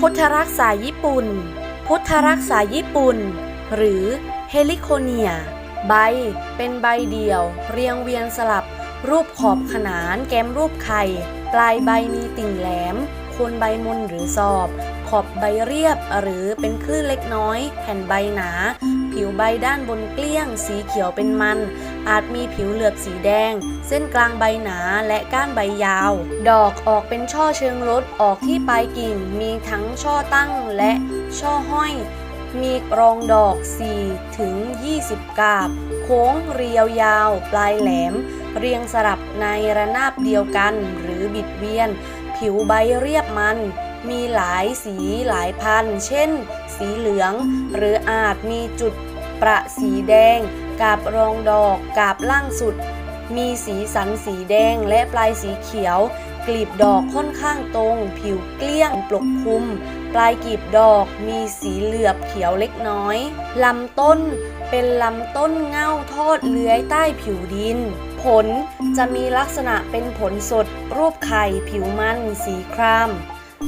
พุทธรักษาญี่ปุ่น พุทธรักษาญี่ปุ่น หรือเฮลิโคเนีย ใบ เป็นใบเดี่ยว เรียงเวียนสลับ รูปขอบขนานแก้มรูปไข่ ปลายใบมีติ่งแหลมโคนใบมนหรือสอบ ขอบใบเรียบหรือเป็นคลื่นเล็กน้อย แผ่นใบหนา ผิวใบด้านบนเกลี้ยง สีเขียวเป็นมัน อาจมีผิวเหลือบสีแดง เส้นกลางใบหนาและก้านใบยาว ดอกออกเป็นช่อเชิงรดออกที่ปลายกิ่ง มีทั้งช่อตั้งและช่อห้อย มีรองดอก 4 ถึง 20 กาบ โค้งเรียวยาว ปลายแหลม เรียงสลับในระนาบเดียวกันหรือบิดเวียน ผิวใบเรียบมันมีหลายสีหลายพัน เช่น สีเหลือง หรืออาจมีจุดประสีแดง กาบรองดอก กาบล่างสุด มีสีสันสีแดงและปลายสีเขียว กลีบดอกค่อนข้างตรง ผิวเกลี้ยงปกคลุม ปลายกลีบดอกมีสีเหลือบเขียวเล็กน้อย ลำต้นเป็นลำต้นเง่าทอดเลื้อยใต้ผิวดิน ผลจะมีลักษณะเป็นผลสด รูปไข่ ผิวมัน สีคราม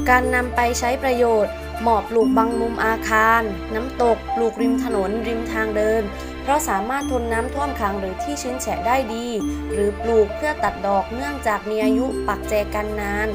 การนำไปใช้ประโยชน์ หมาะปลูกบางมุมอาคาร น้ำตก ปลูกริมถนน ริมทางเดิน เพราะสามารถทนน้ำท่วมขังหรือที่ชื้นแฉะได้ดี หรือปลูกเพื่อตัดดอกเนื่องจากมีอายุปักแจกันนาน